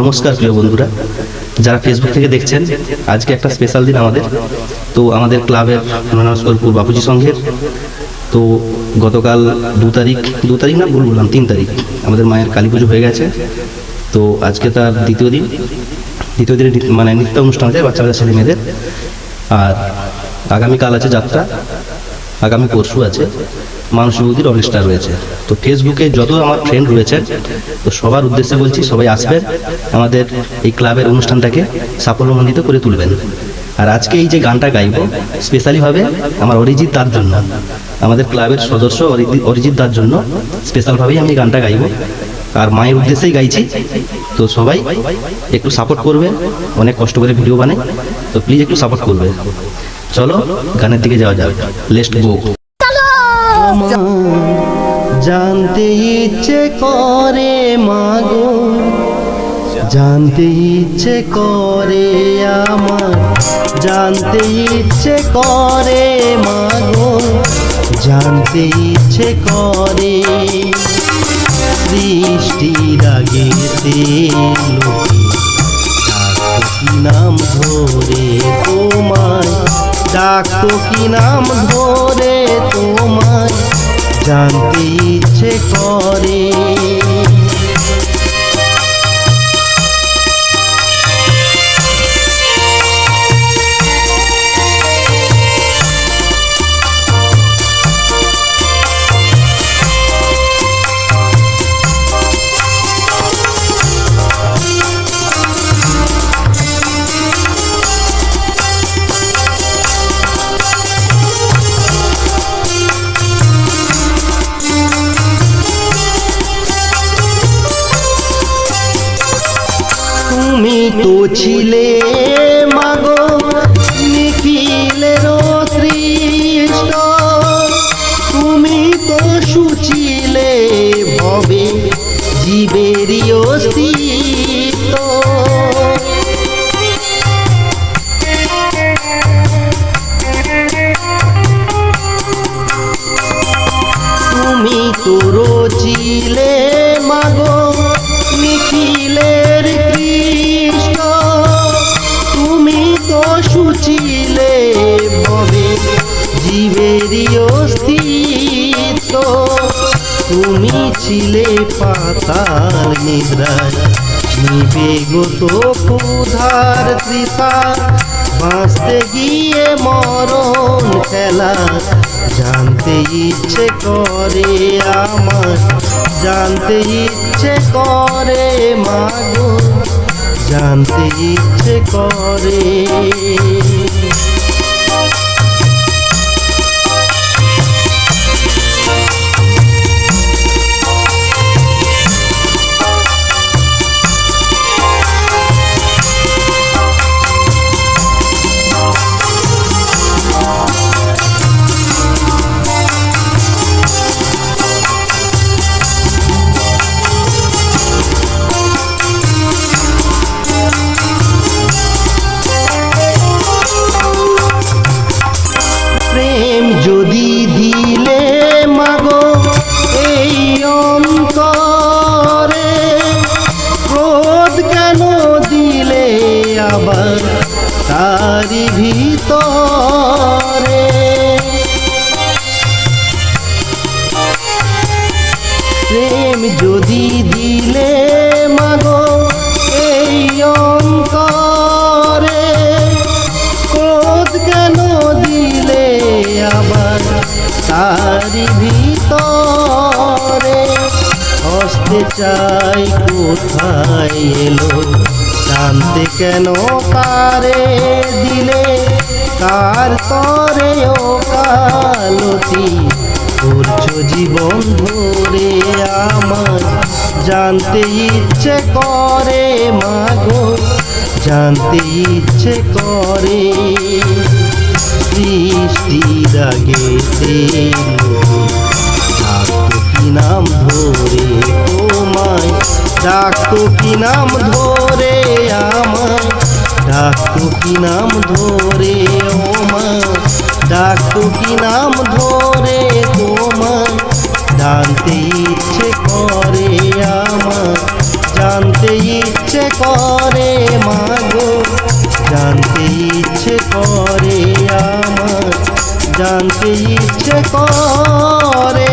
নমস্কার প্রিয় বন্ধুরা, যারা ফেসবুক থেকে দেখছেন, আজকে একটা স্পেশাল দিন আমাদের। তো আমাদের ক্লাবের মনোনস্করপুর বাপুজি সংঘের তো গতকাল দু তারিখ দু তারিখ না ভুল বললাম, তিন তারিখ আমাদের মায়ের কালী পুজো হয়ে গেছে। তো আজকে তার দ্বিতীয় দিন, দ্বিতীয় দিনে মানে নৃত্য অনুষ্ঠান আছে বাচ্চা বাচ্চা ছেলে মেয়েদের। আর আগামীকাল আছে যাত্রা। আগামী পরশু আছে। মানুষ বৌদির অনুষ্ঠান রয়েছে। তো ফেসবুকে যত আমার ফ্রেন্ড রয়েছে, তো সবার উদ্দেশ্যে বলছি, সবাই আসবেন আমাদের এই ক্লাবের অনুষ্ঠানটাকে সাফল্যমণ্ডিত করে তুলবেন। আর আজকে এই যে গানটা গাইব স্পেশালিভাবে আমার অরিজিৎ দার জন্য, আমাদের ক্লাবের সদস্য অরিজি- অরিজিৎ দার জন্য স্পেশালভাবেই আমি গানটা গাইব। আর মায়ের উদ্দেশ্যেই গাইছি। তো সবাই একটু সাপোর্ট করবে, অনেক কষ্ট করে ভিডিও বানাই। তো প্লিজ একটু সাপোর্ট করবে। চলো গানের দিকে যাওয়া যাক। লেস্ট গো জানতে ইচ্ছে করে মাগো। জানতে ইচ্ছে করে আমার। জানতে ইচ্ছে করে মাগো। জানতে ইচ্ছে করে সৃষ্টির ডাকতো নাম ধরে? ডাকতো কি নাম ধরে তোমায়? জানতে ইচ্ছে করে। তো ছিলে মাগো নিখিলের তৃষ্ট তুমি তো সুচিলে ভবে জীবেরই অস্তিত্ব। তুমি তো রচিলে জীবেরই অস্তিত্ব তুমি ছিলে পাতাল নিদ্রায়। নিবেগত ক্ষুধার তৃষা বাঁচতে গিয়ে মরণ খেলা। জানতে ইচ্ছে করে আমার জানতে ইচ্ছে করে মাগো। জানতে ইচ্ছে করে। আবার তারি ভিতরে। প্রেম যদি দিলে মাগো এই অন্তরে, ক্রোধ কেন দিলে আবার তারি ভিতরে? হসতে চাই, কোথায় এলো? জানতে কেন কারে দিলে? তার তরে ও কালতি? করছ জীবন ধরে আমার। জানতে ইচ্ছে করে মাগো, জানতে ইচ্ছে করে। ডাকতো কি নাম ধরে তোমায়? ডাকতো কি নাম ধরে আমায় ডাকতো কি নাম ধরে ও মা ডাকতো কি নাম ধরে তোমায় জানতে ইচ্ছে করে আমার জানতে ইচ্ছে করে মাগো। জানতে ইচ্ছে করে আমার জানতে ইচ্ছে করে